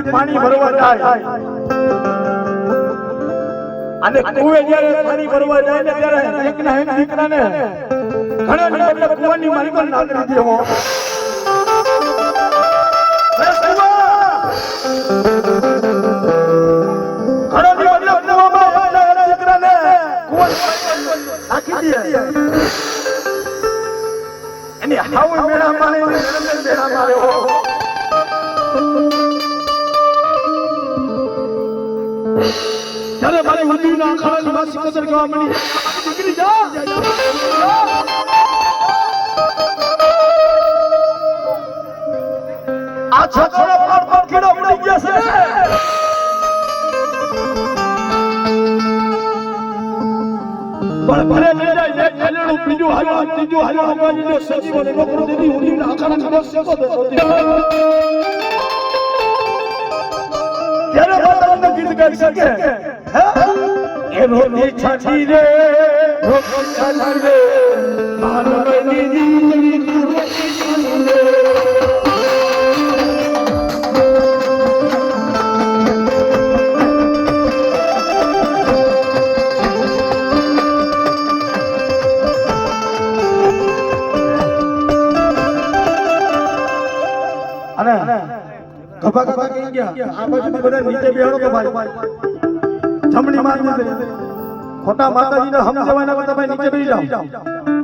જરી પાણી ભરવા જાય. અને કુએ જ્યારે પાણી ભરવા જાય ને ત્યારે એક ના એક દીકરાને ઘણા ને બદલે કુવાની મારી પર નાખી દેવો. એની હાવ મેળા મારે મેળા મારે હો ત્યારે મારી મંદિરના અખાડાની વાસી કદર કહેવા મળી દીકરી જા આ છોકરો પર પર કીડો પડી ગયો છે પણ ભલે લઈ જાય એક થેલેડું બીજું હાલો ત્રીજું હાલો અંબાજીને સજીવોને નોકરો દીધી ઉડીને અખાડાની વાસી કદર ત્યારે માતાજીનું ગીત ગાઈ શકે હે? એ રોટી છાટી રે રોટી છાટી રે માનવની જીંદગી રોટી છાટી રે અને ગભા ગભા કહી ગયા આ બાજુ બધા નીચે બેહાડો તો ભાઈ જમણી માં નીચે ખોટા માતાજીને સમજાવવાના કરતા ભાઈ નીચે બેસી જાઓ.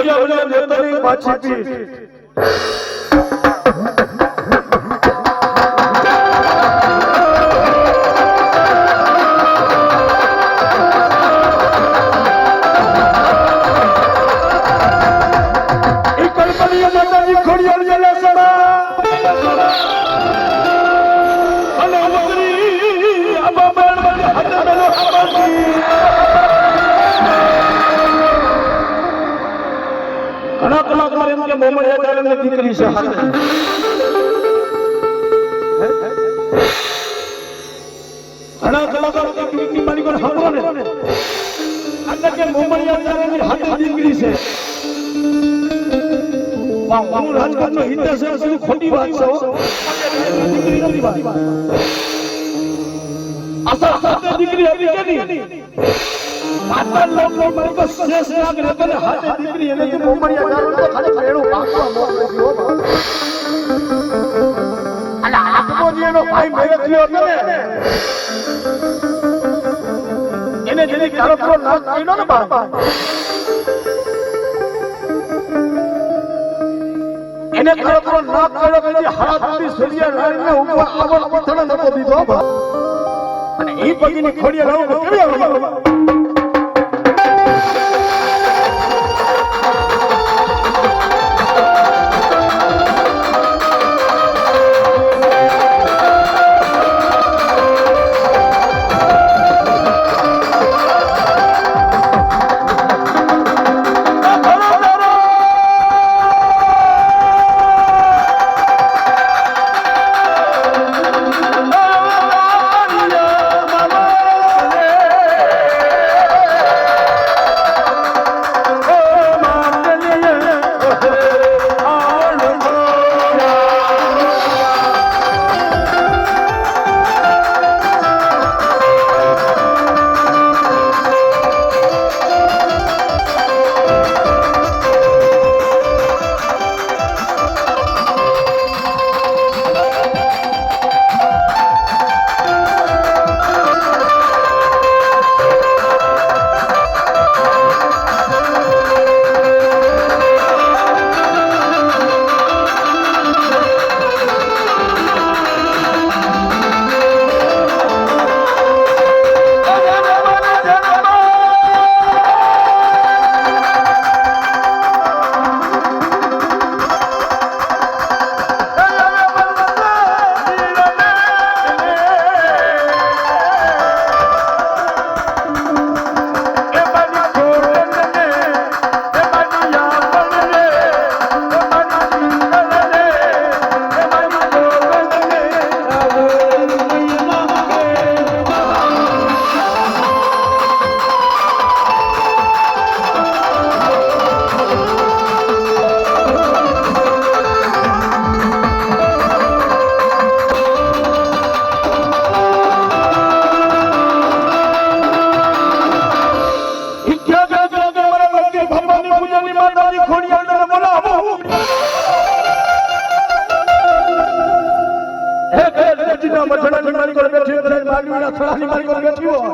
ઈ બધા દેતરી પાછી પીઠ. એમ કે મોહમ્મદ યાદાલની દીકરી છે હાથે. ઘણા ઘણા કલાકારો ટીવી માલિકો સાંભળો ને એટલે કે મોમળિયા ચારેની હાથે દીકરી છે પણ હું રાજકોટનો હિતેશ છે શું ખોટી વાત છે હો? દીકરી નથી વાત. અસલ સાથે દીકરી હતી કે નહીં? માતા નાગ ને હાથે દીકરી એને જે જે એનો ભાઈ જેની એને કાળોતરો નાશ કર્યો કે જે હાથ સુધી સૂર્યનારાયણને ઉપર આવડ પથ્થર નતો લાવો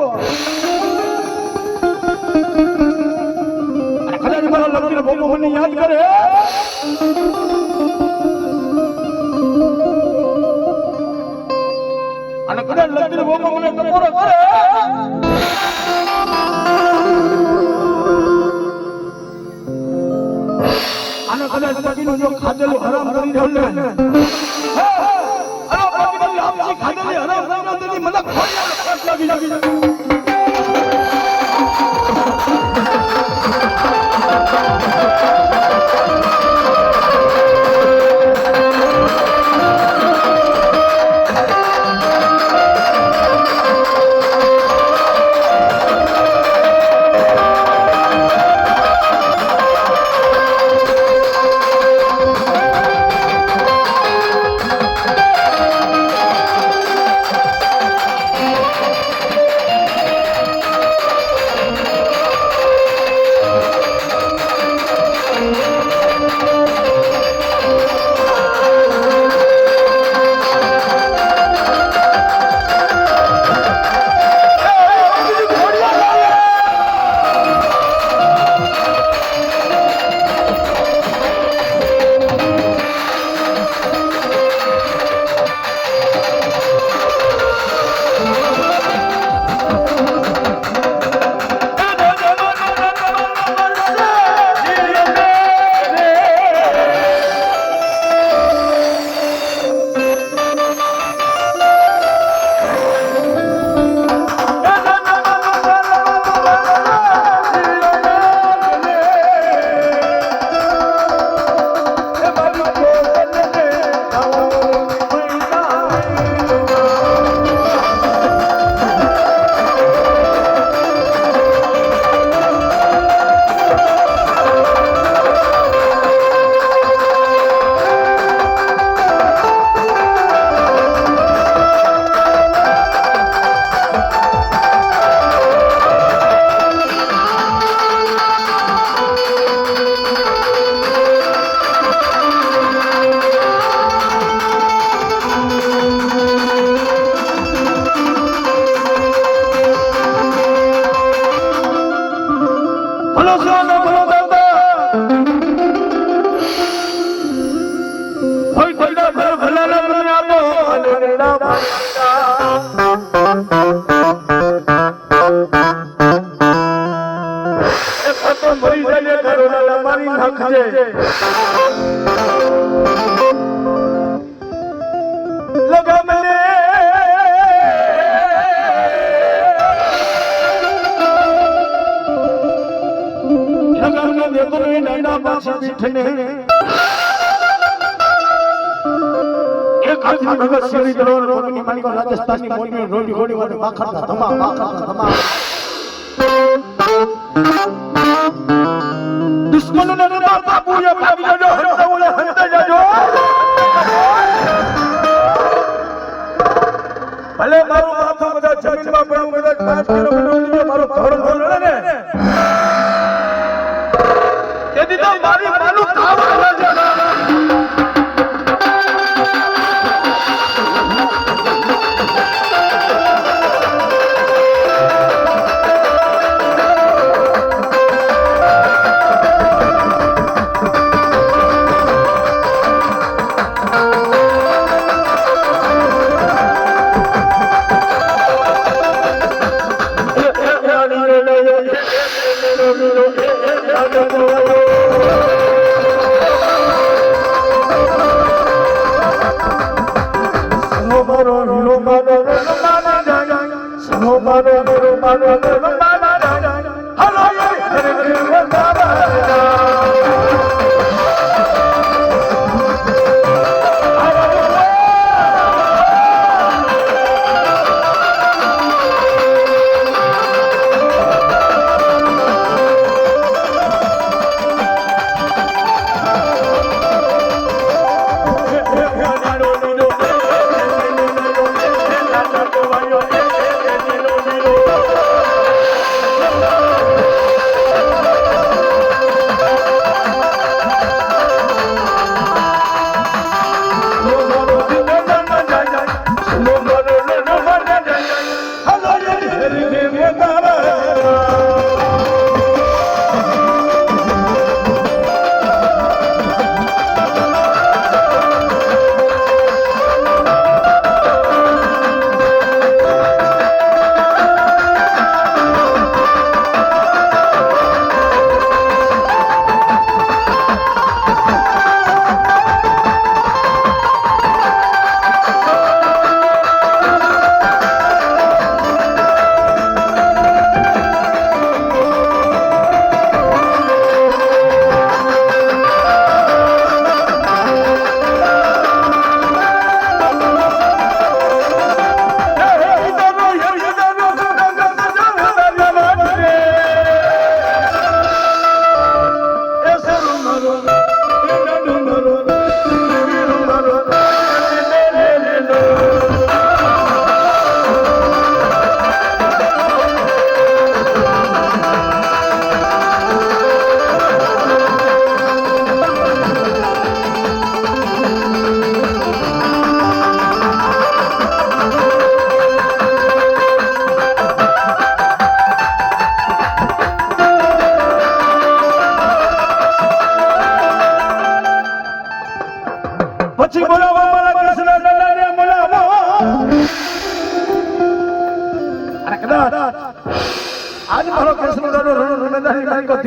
કોલ બેઠી હોય. અને કદાચ મારા લગ્નના ભોગો મને યાદ કરે અને કદાચ લગ્નના ભોગો મને ટકોરો કરે અને કદાચ પતિનું જો ખાધેલું હરામ કરી દઉં ને હે, હે, અરે પતિનું લાપસી ખાધેલી હરામ કરી દઉં તેની મને ખોડિયાનો કષ્ટ લાગી যখন એક હાથમાં ભગત સિંહની તલવાર પગની માલિકો રાજસ્થાનની મોટી રોડી ઘોડી વાળે માખણના ધમા માખણના ધમા દુશ્મનોને ન મારતા પૂર્ય ભાગી જજો હંતા ઓલા હંતા જજો. ભલે મારું માથું બધા જમીનમાં પડ્યું બધા પાંચ કિલોમીટર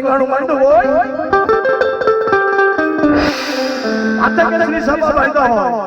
રમેદાની માંડું હોય? અત્યારે સભા બાંધ્યો હોય.